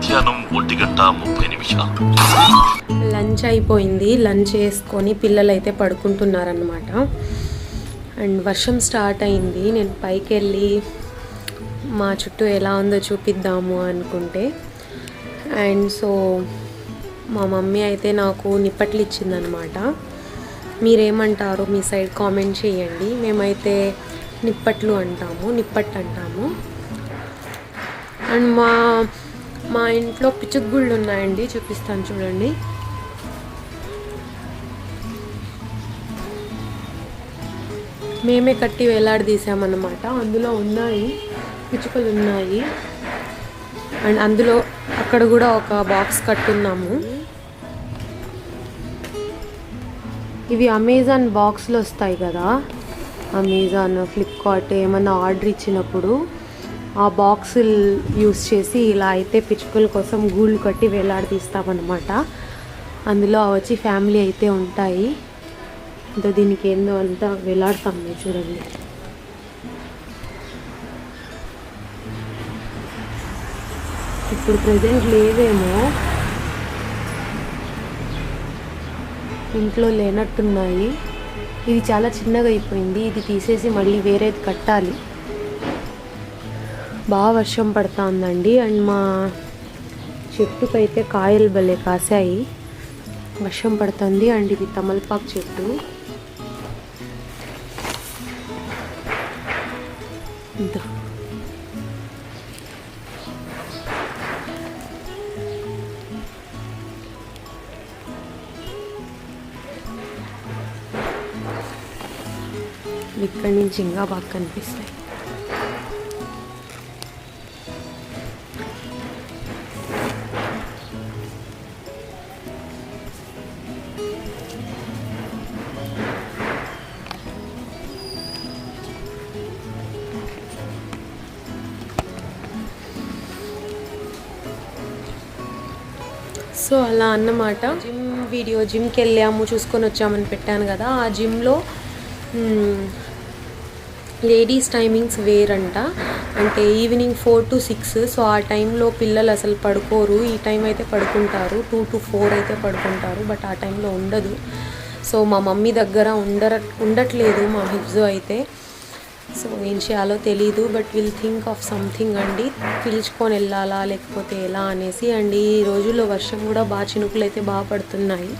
మధ్యాహ్నం ఒంటి గంట ముప్పై నిమిషాలు. లంచ్ అయిపోయింది. లంచ్ చేసుకొని పిల్లలు అయితే పడుకుంటున్నారనమాట అండ్ వర్షం స్టార్ట్ అయింది. నేను పైకి వెళ్ళి మా చుట్టూ ఎలా ఉందో చూపిద్దాము అనుకుంటే. అండ్ సో మా మమ్మీ అయితే నాకు నిప్పట్లు ఇచ్చిందనమాట మీరేమంటారు మీ సైడ్ కామెంట్ చేయండి. మేమైతే నిప్పట్లు అంటాము నిప్పట్ అంటాము. అండ్ మా మా ఇంట్లో పిచ్చుగుళ్ళు ఉన్నాయండి చూపిస్తాను చూడండి. మేమే కట్టి వేలాడదీసామన్నమాట అందులో ఉన్నాయి పిచ్చుకలు ఉన్నాయి. అండ్ అందులో అక్కడ కూడా ఒక బాక్స్ కట్టున్నాము. ఇవి అమెజాన్ బాక్స్లో వస్తాయి కదా. అమెజాన్ ఫ్లిప్కార్ట్ ఏమన్నా ఆర్డర్ ఇచ్చినప్పుడు ఆ బాక్సులు యూస్ చేసి ఇలా అయితే పిచ్చుకల కోసం గూళ్ళు కట్టి వేలాడదీస్తామన్నమాట. అందులో వచ్చి ఫ్యామిలీ అయితే ఉంటాయి. ఇంకా దీనికి ఏందో అంతా వేలాడతాం మేము చూడండి. ఇప్పుడు ప్రజెంట్ లేవేమో. ఇంట్లో లేనట్టున్నాయి. ఇది చాలా చిన్నగా అయిపోయింది. ఇది తీసేసి మళ్ళీ వేరేది కట్టాలి. బాగా వర్షం పడుతూ ఉందండి అండ్ మా చెట్టుకైతే కాయలు భలే కాసాయి వర్షం పడుతుంది. అండ్ ఇది తమలపాకు చెట్టు. ఇక్కడి నుంచి ఇంకా బాగా కనిపిస్తాయి. సో అలా అన్నమాట. జిమ్ వీడియో జిమ్కి వెళ్ళాము చూసుకొని వచ్చామని పెట్టాను కదా. ఆ జిమ్లో లేడీస్ టైమింగ్స్ వేరంట. అంటే evening four to six. So ఆ టైంలో పిల్లలు అసలు పడుకోరు. ఈ టైం అయితే పడుకుంటారు. టూ టు ఫోర్ అయితే పడుకుంటారు. బట్ ఆ టైంలో ఉండదు. సో మా మమ్మీ దగ్గర ఉండర ఉండట్లేదు మా హిబ్జు అయితే. సో ఏం చేయాలో తెలీదు but will think of something అండి. పిలుచుకొని వెళ్ళాలా లేకపోతే ఎలా అనేసి. అండ్ ఈ రోజుల్లో వర్షం కూడా బాగా చినుకులు అయితే బాగా పడుతున్నాయి.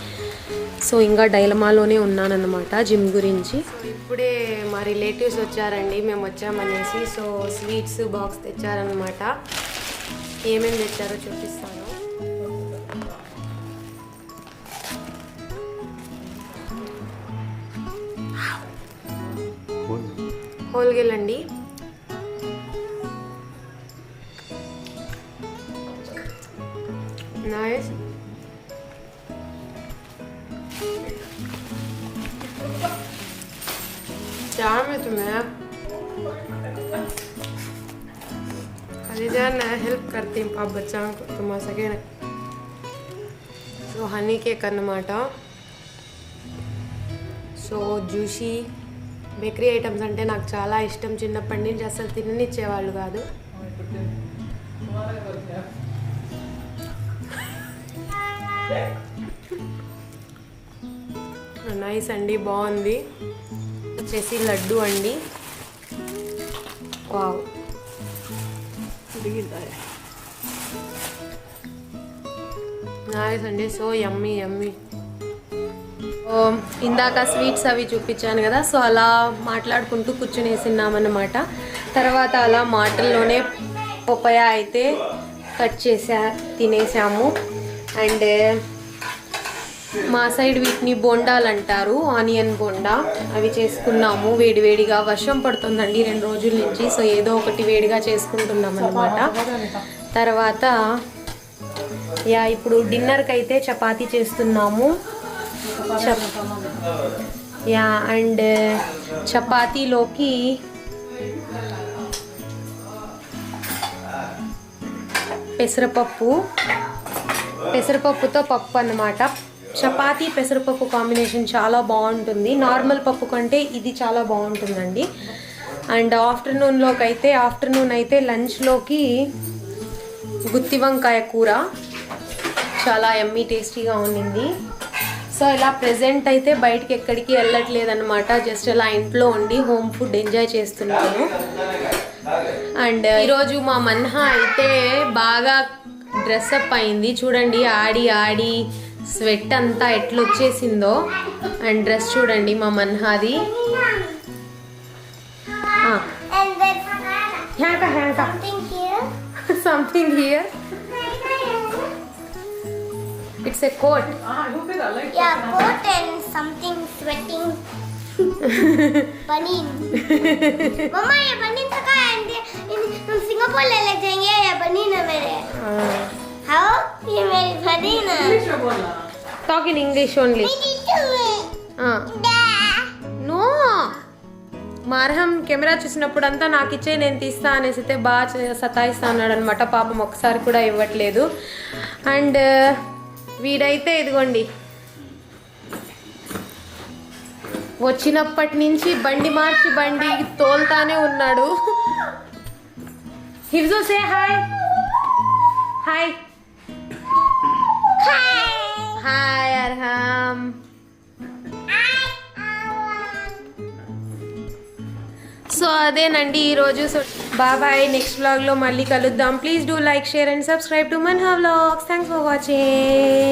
సో ఇంకా డైలమాలోనే ఉన్నానన్నమాట జిమ్ గురించి. ఇప్పుడే మా రిలేటివ్స్ వచ్చారండి మేము వచ్చామనేసి. సో స్వీట్స్ బాక్స్ తెచ్చారనమాట ఏమేమి తెచ్చారో చూపిస్తాను. ಹೋಳಿಗೆಲಂಡಿ nice. चार में तुम्हें हेल्प करती हूँ पाप बच्चा को तुम सके so honey cake so juicy bakery items అంటే నాకు చాలా ఇష్టం. చిన్నప్పటి నుంచి అసలు తిననిచ్చేవాళ్ళు కాదు. నైస్ అండి బాగుంది. వచ్చేసి లడ్డు అండి. వావ్. నైస్ అండి సో యమ్మీ యమ్మీ. ఇందాక స్వీట్స్ అవి చూపించాను కదా సో అలా మాట్లాడుకుంటూ కూర్చునేసిన్నామన్నమాట. తర్వాత అలా మాటల్లోనే పప్పయ అయితే కట్ చేసా తినేసాము. అండ్ మా సైడ్ వీటిని బోండాలు అంటారు ఆనియన్ బోండా. అవి చేసుకున్నాము వేడివేడిగా వర్షం పడుతుందండి రెండు రోజుల నుంచి సో ఏదో ఒకటి వేడిగా చేసుకుంటున్నాం అనమాట తర్వాత యా ఇప్పుడు డిన్నర్కి అయితే చపాతీ చేస్తున్నాము. యా అండ్ చపాతీలోకి పెసరపప్పు. పెసరపప్పుతో పప్పు అన్నమాట. చపాతీ పెసరపప్పు కాంబినేషన్ చాలా బాగుంటుంది. నార్మల్ పప్పు కంటే ఇది చాలా బాగుంటుందండి. అండ్ ఆఫ్టర్నూన్లోకి అయితే ఆఫ్టర్నూన్ అయితే లంచ్లోకి గుత్తి వంకాయ కూర. చాలా ఎమ్మీ టేస్టీగా ఉండింది. సో ఇలా ప్రెజెంట్ అయితే బయటికి ఎక్కడికి వెళ్ళట్లేదు అనమాట జస్ట్ అలా ఇంట్లో ఉండి హోమ్ ఫుడ్ ఎంజాయ్ చేస్తున్నాను అండ్ ఈరోజు మా మన్హా అయితే బాగా డ్రెస్అప్ అయింది. చూడండి ఆడి ఆడి స్వెట్ అంతా ఎట్లా వచ్చేసిందో అండ్ డ్రెస్ చూడండి మా మన్హాది. Something here It's a coat Yeah, coat and something sweating. बनीन मम्मा ये बनीन सका है इन हम सिंगापुर ले ले जाएंगे ये बनीन है मेरे हाउ ये मेरी बनीन है టాక్ ఇన్ ఇంగ్లీష్ ఓన్లీ मेरी टू నో మార్హం కెమెరా చూసినప్పుడంతా నాకు ఇచ్చే నేను తీస్తా అనేసి అయితే బాగా చే- సతాయిస్తా అన్నాడు అనమాట పాపం ఒకసారి కూడా ఇవ్వట్లేదు అండ్ వీడైతే ఇదిగోండి. వచ్చినప్పటి నుంచి బండి మార్చి బండి తోల్తానే ఉన్నాడు. హివ్జో సే hi hi hi Arham so అదేనండి ఈరోజు సో బాబాయ్ నెక్స్ట్ వ్లాగ్లో మళ్ళీ కలుద్దాం. Please do like share and subscribe to Manha vlogs thanks for watching